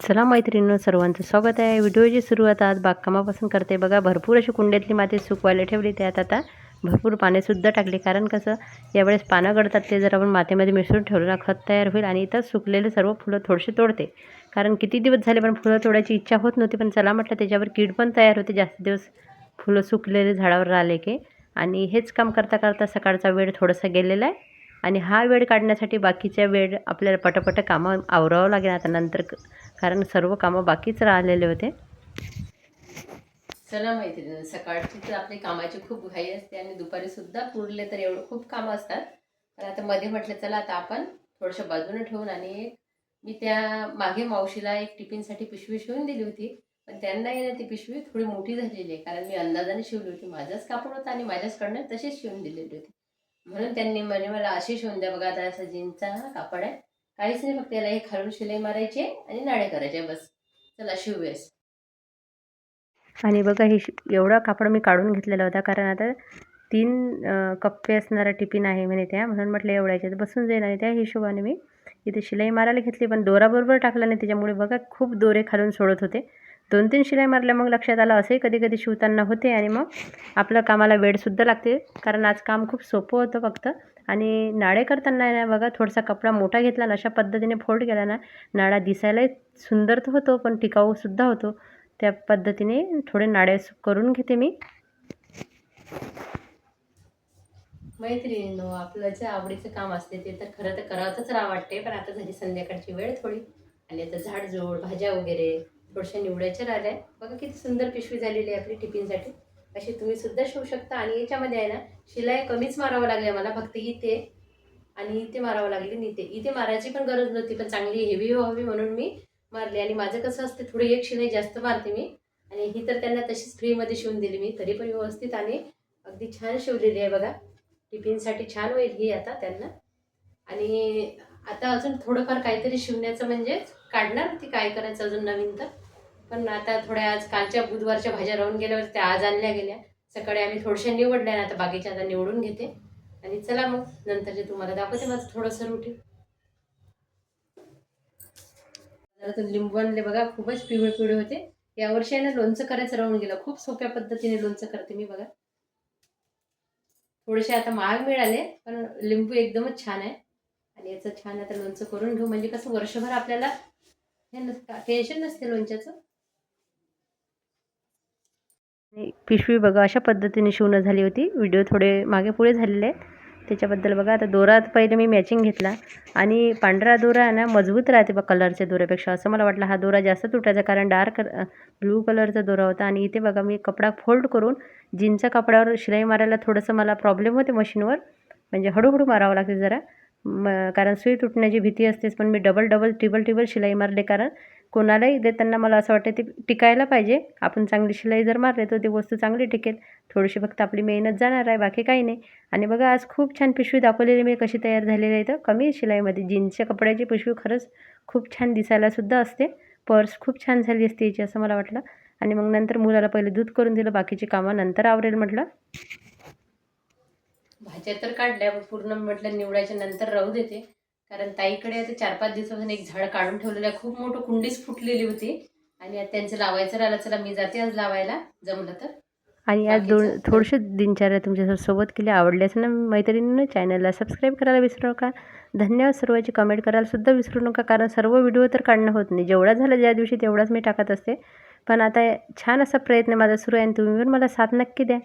चला मैत्रिणींनो सर्वांचं स्वागत आहे. व्हिडिओची सुरुवात आज बागकामापासून करते. बघा भरपूर अशी कुंड्यातली माती सुकवायला ठेवली त्यात आता भरपूर पाणीसुद्धा टाकले. कारण कसं यावेळेस पानं गळतात ते जर आपण मातीमध्ये मिसळून ठेवलं ना खत तयार होईल आणि इथं सुकलेले सर्व फुलं थोडेसे तोडते. कारण किती दिवस झाले पण फुलं तोडायची इच्छा होत नव्हती पण चला म्हटलं त्याच्यावर कीड पण तयार होते. जास्त दिवस फुलं सुकलेले झाडावर राहिले की. आणि हेच काम करता करता सकाळचा वेळ थोडासा गेलेला आहे. आणि हा वेळ काढण्यासाठी बाकीच्या वेळ आपल्याला पटापट कामं आवरावं लागेल. आता नंतर क- कारण सर्व कामं बाकीच राहिलेले होते. चला मैत्रिणी सकाळची तर आपली कामाची खूप घाई असते आणि दुपारी सुद्धा पुरले तर एवढं खूप कामं असतात. पण आता मध्ये म्हटलं चला आता आपण थोडंसं बाजूने ठेवून आणि मी त्या मागे मावशीला एक टिफिनसाठी पिशवी शिवून दिली होती. पण त्यांनाही ना ती पिशवी थोडी मोठी झालेली आहे. कारण मी अंदाजाने शिवली होती. माझाच कापड होता आणि माझ्याचकडनं तशीच शिवून दिलेली होती. म्हणून त्यांनी म्हणजे मला अशी शिवून द्या. बघा आता असं जीनचा कापड आहे. काहीच नाही फक्त याला हे खालून शिलाई मारायची आणि नाड्या करायचे बस. चला शिवूयास आणि बघा हे शि- एवढा कापड मी काढून घेतलेला होता कारण आता तीन कप्पे असणारा टिफिन आहे म्हणे त्या म्हणून म्हटलं एवढ्याच्यात बसून जाईल आणि त्या हिशोबाने मी इथे शिलाई मारायला घेतली पण दोराबरोबर टाकला नाही. त्याच्यामुळे बघा खूप दोरे खालून सोडत होते. दोन तीन शिलाई मारल्या मग लक्षात आलं असंही कधी कधी शिवताना होते आणि मग आपलं कामाला वेळसुद्धा लागते कारण आज काम खूप सोपं होतं फक्त. आणि नाळे करताना ना बघा थोडासा कपडा मोठा घेतला ना अशा पद्धतीने फोल्ड केला ना नाळा दिसायलाही सुंदर तर होतो पण टिकाऊसुद्धा होतो. त्या पद्धतीने थोडे नाळे करून घेते मी. मैत्रिणींनो आपलं जे आवडीचं काम असते ते तर खरं तर करावंच राहा वाटते पण आता झाली संध्याकाळची वेळ थोडी. आणि आता झाडझूड भाज्या वगैरे थोड्याशा निवडायच्या राहिल्या. बघा किती सुंदर पिशवी झालेली आहे आपली टिफिनसाठी. अशी तुम्ही सुद्धा शिवू शकता. आणि याच्यामध्ये आहे ना शिलाई कमीच मारावं लागली मला फक्त इथे आणि इथे मारावं लागली इथे. इथे मारायची पण गरज नव्हती पण चांगली हेवी व्हावी म्हणून मी मारली. आणि माझं कसं असते थोडी एक शिलाई जास्त मारते मी. आणि ही तर त्यांना तशीच फ्रीमध्ये शिवून दिली मी. तरी पण व्यवस्थित आणि अगदी छान शिवलेली आहे बघा. टिफिनसाठी छान होईल ही आता त्यांना. आणि आता अजून थोडंफार काहीतरी शिवण्याचं म्हणजे काढणार ती काय करायचं अजून नवीन तर? पण आता थोड्या आज कालच्या बुधवारच्या भाज्या राहून गेल्यावर त्या आज आणल्या गेल्या. सकाळी आम्ही थोड्याशा निवडल्या ना आता बाकीच्या आता निवडून घेते. आणि चला मग नंतर जे तुम्हाला दाखवते माझं थोडंसं रुटीन तर लिंबू आणले बघा खूपच पिवळे पिवळे होते. यावर्षी आहे ना लोणचं करायचं राहून गेलं. खूप सोप्या पद्धतीने लोणचं करते मी बघा. थोडेसे आता महाग मिळाले पण लिंबू एकदमच छान आहे. आणि याचं छान आता लोणचं करून घेऊ. म्हणजे कसं वर्षभर आपल्याला हे नसतं टेन्शन नसते लोणच्याचं. पिशवी बघा अशा पद्धतीने शिवणं झाली होती. व्हिडिओ थोडे मागे पुढे झालेले आहेत. त्याच्याबद्दल बघा आता दोरा पहिले मी मॅचिंग घेतला. आणि पांढरा दोरा आहे ना मजबूत राहते बघा कलरच्या दोऱ्यापेक्षा. असं मला वाटलं हा दोरा जास्त तुटायचा कारण डार्क ब्लू कलरचा दोरा होता. आणि इथे बघा मी कपडा फोल्ड करून जीनच्या कपड्यावर शिलाई मारायला थोडंसं मला प्रॉब्लेम होते मशीनवर म्हणजे हळूहळू मारावं लागते जरा. म कारण सुई तुटण्याची भीती असतेच पण मी डबल डबल ट्रिबल ट्रिबल शिलाई मारले कारण कोणालाही देताना मला असं वाटतं ती टिकायला पाहिजे. आपण चांगली शिलाई जर मारले तर ती वस्तू चांगली टिकेल. थोडीशी फक्त आपली मेहनत जाणार आहे बाकी काही नाही. आणि बघा आज खूप छान पिशवी दाखवलेली मी कशी तयार झालेली आहे तर कमी शिलाईमध्ये. जीन्सच्या कपड्याची पिशवी खरंच खूप छान दिसायलासुद्धा असते. पर्स खूप छान झाली असते याची असं मला वाटलं. आणि मग नंतर मुलाला पहिले दूध करून दिलं बाकीची कामं नंतर आवरेल म्हटलं. भाज्या तर काढल्या पूर्ण म्हटलं निवडायच्या नंतर राहू देते. कारण ताईकडे आता चार पाच दिवसापासून एक झाड काढून ठेवलेलं आहे. खूप मोठं कुंडीच फुटलेली होती. आणि आता त्यांचं लावायचं राहिलं चला मी जाते आज लावायला. जमलं तर. आणि आज दोन थोडेसे दिनचर्या तुमच्यासोबत केली. आवडली असेल ना मैत्रिणींना चॅनलला सबस्क्राईब करायला विसरू नका. धन्यवाद सर्वांची. कमेंट करायला सुद्धा विसरू नका. कारण सर्व व्हिडिओ तर काढणं होत नाही. जेवढा झाला ज्या दिवशी तेवढाच मी टाकत असते. पण आता छान असा प्रयत्न माझा सुरू आहे आणि तुम्ही पण मला साथ नक्की द्या.